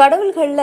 கடவுள்கள்ல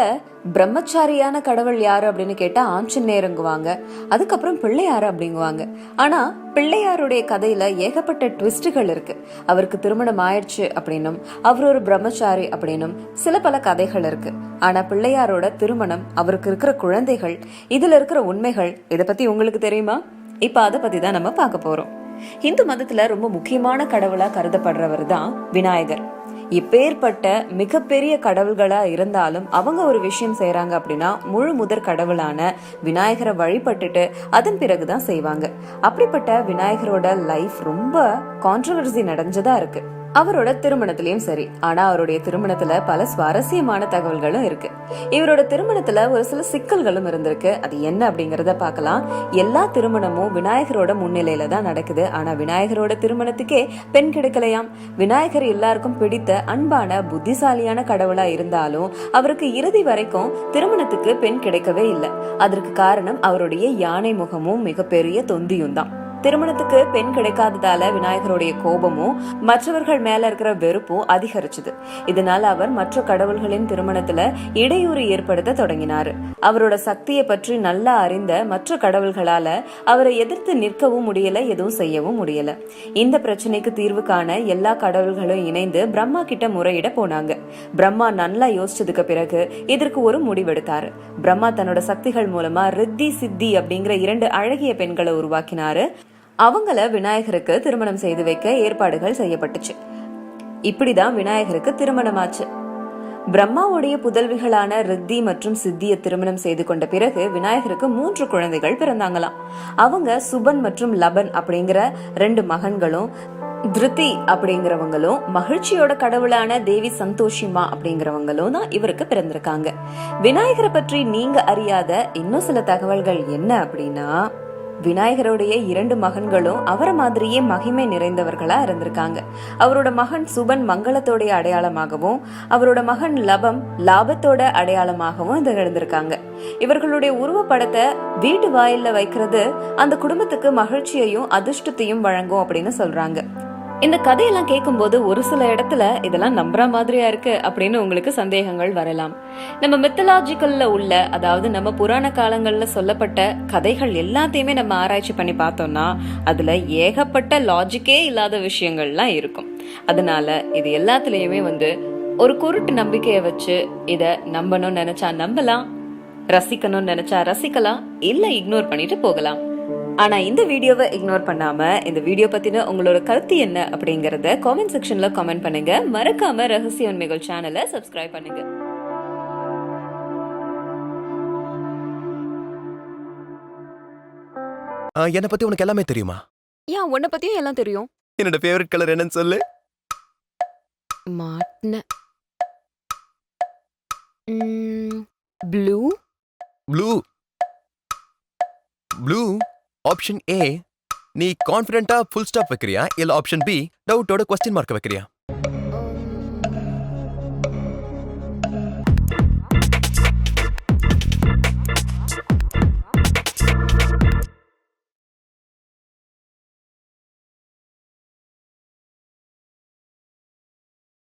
பிரம்மச்சாரியான கடவுள் யாரு அப்படின்னு கேட்டா ஆஞ்சநேயருங்குவாங்க. அதுக்கப்புறம் பிள்ளையாரு அப்படிங்குவாங்க. ஆனா பிள்ளையாருடைய கதையில ஏகப்பட்ட ட்விஸ்டுகள் இருக்கு. அவருக்கு திருமணம் ஆயிடுச்சு அப்படின்னும் அவர் ஒரு பிரம்மச்சாரி அப்படின்னும் சில பல கதைகள் இருக்கு. ஆனா பிள்ளையாரோட திருமணம் அவருக்கு இருக்கிற குழந்தைகள் இதுல இருக்கிற உண்மைகள் இதை பத்தி உங்களுக்கு தெரியுமா? இப்ப அதை பத்தி தான் நம்ம பார்க்க போறோம். இந்து மதத்துல ரொம்ப முக்கியமான கடவுளா கருதப்படுறவர் தான் விநாயகர். இப்பேற்பட்ட மிகப்பெரிய கடவுள்களா இருந்தாலும் அவங்க ஒரு விஷயம் செய்யறாங்க அப்படின்னா முழு முதற் கடவுளான விநாயகரை வழிபட்டுட்டு அதன் பிறகுதான் செய்வாங்க. அப்படிப்பட்ட விநாயகரோட லைஃப் ரொம்ப கான்ட்ரவர்சி நடந்ததா இருக்கு. அவரோட திருமணத்திலயும் சரி. ஆனா அவருடைய திருமணத்துல பல சுவாரஸ்யமான தகவல்களும் இருக்கு. இவரோட திருமணத்துல ஒரு சில சிக்கல்களும் இருந்திருக்கு. அது என்ன அப்படிங்கறத பார்க்கலாம். எல்லா திருமணமும் விநாயகரோட முன்னிலையில தான் நடக்குது. ஆனா விநாயகரோட திருமணத்துக்கே பெண் கிடைக்கலையாம். விநாயகர் எல்லாருக்கும் பிடித்த அன்பான புத்திசாலியான கடவுளா இருந்தாலும் அவருக்கு இறுதி வரைக்கும் திருமணத்துக்கு பெண் கிடைக்கவே இல்லை. அதற்கு காரணம் அவருடைய யானை முகமும் மிகப்பெரிய தொந்தியும் தான் திருமணத்துக்கு பெண் கிடைக்காததால விநாயகருடைய கோபமும் மற்றவர்கள் மேல இருக்கிற வெறுப்பும் அதிகரிச்சது. இதனால அவர் மற்ற கடவுள்களின் திருமணத்துல இடையூறு ஏற்படுத்த தொடங்கினார். அவரோட சக்தியை பற்றி நல்லா அறிந்த மற்ற கடவுள்களால அவரை எதிர்த்து நிற்கவும் முடியல எதுவும் செய்யவும் முடியல. இந்த பிரச்சனைக்கு தீர்வு காண எல்லா கடவுள்களும் இணைந்து பிரம்மா கிட்ட முறையிட போனாங்க. பிரம்மா நல்லா யோசிச்சதுக்கு பிறகு இதற்கு ஒரு முடிவெடுத்தாரு. பிரம்மா தன்னோட சக்திகள் மூலமா ரித்தி சித்தி அப்படிங்கிற இரண்டு அழகிய பெண்களை உருவாக்கினாரு. அவங்கள விநாயகருக்கு திருமணம் செய்து வைக்க ஏற்பாடுகள் செய்யப்பட்டுச்சு. இப்படிதான் விநாயகருக்கு திருமணமாச்சு. பிரம்மாவுடைய புதல்விகளான ரித்தி மற்றும் சித்திய திருமணம் செய்து கொண்ட பிறகு விநாயகருக்கு மூன்று குழந்தைகள் பிறந்தாங்களாம். அவங்க சுபன் மற்றும் லபன் அப்படிங்கிற ரெண்டு மகன்களும் திருத்தி அப்படிங்கிறவங்களும் மகிழ்ச்சியோட கடவுளான தேவி சந்தோஷிமா அப்படிங்கிறவங்களும் தான் இவருக்கு பிறந்திருக்காங்க. விநாயகரை பற்றி நீங்க அறியாத இன்னும் சில தகவல்கள் என்ன அப்படின்னா விநாயகருடைய இரண்டு மகன்களும் அவரை மாதிரியே மகிமை நிறைந்தவர்களா இருந்திருக்காங்க. அவரோட மகன் சுபன் மங்களத்தோடைய அடையாளமாகவும் அவரோட மகன் லபம் லாபத்தோட அடையாளமாகவும் திகழ்ந்திருக்காங்க இவர்களுடைய உருவப்படத்தை வீட்டு வாயில வைக்கிறது அந்த குடும்பத்துக்கு மகிழ்ச்சியையும் அதிர்ஷ்டத்தையும் வழங்கும் அப்படின்னு சொல்றாங்க. இந்த கதையெல்லாம் கேட்கும்போது ஒரு சில இடத்துல இதெல்லாம் நம்புற மாதிரியா இருக்கு அப்படின்னு உங்களுக்கு சந்தேகங்கள் வரலாம். நம்ம மித்தலாஜிக்கல்ல உள்ள அதாவது நம்ம புராண காலங்கள்ல சொல்லப்பட்ட கதைகள் எல்லாத்தையுமே நம்ம ஆராய்ச்சி பண்ணி பார்த்தோம்னா அதுல ஏகப்பட்ட லாஜிக்கே இல்லாத விஷயங்கள்லாம் இருக்கும். அதனால இது எல்லாத்துலயுமே வந்து ஒரு குருட்டு நம்பிக்கையை வச்சு இதை நம்பணும்னு நினைச்சா நம்பலாம் ரசிக்கணும்னு நினைச்சா ரசிக்கலாம் இல்ல இக்னோர் பண்ணிட்டு போகலாம். ஆனா இந்த வீடியோவை இக்னோர் பண்ணாம இந்த வீடியோ பத்தின உங்களோட கருத்து என்ன அப்படிங்கறத காமெண்ட் செக்ஷன்ல கமெண்ட் பண்ணுங்க. மறக்காம ரகசிய உண்மைகள் சேனலை சப்ஸ்கிரைப் பண்ணுங்க. ஆ, என்னை பத்தி உனக்கு எல்லாமே தெரியுமா? ஏன் உன்னை பத்தியும் எல்லாம் தெரியும்? என்னோட ஃபேவரட் கலர் என்னன்னு சொல்லு. மாட்டின. ப்ளூ ப்ளூ ஆப்ஷன் ஏ நீ கான்ஃபிடென்ட்டா ஃபுல் ஸ்டாப் வைக்கிறியா? இல்ல ஆப்ஷன் பி டவுட்டோட கொஸ்டின் மார்க் வைக்கிறியா?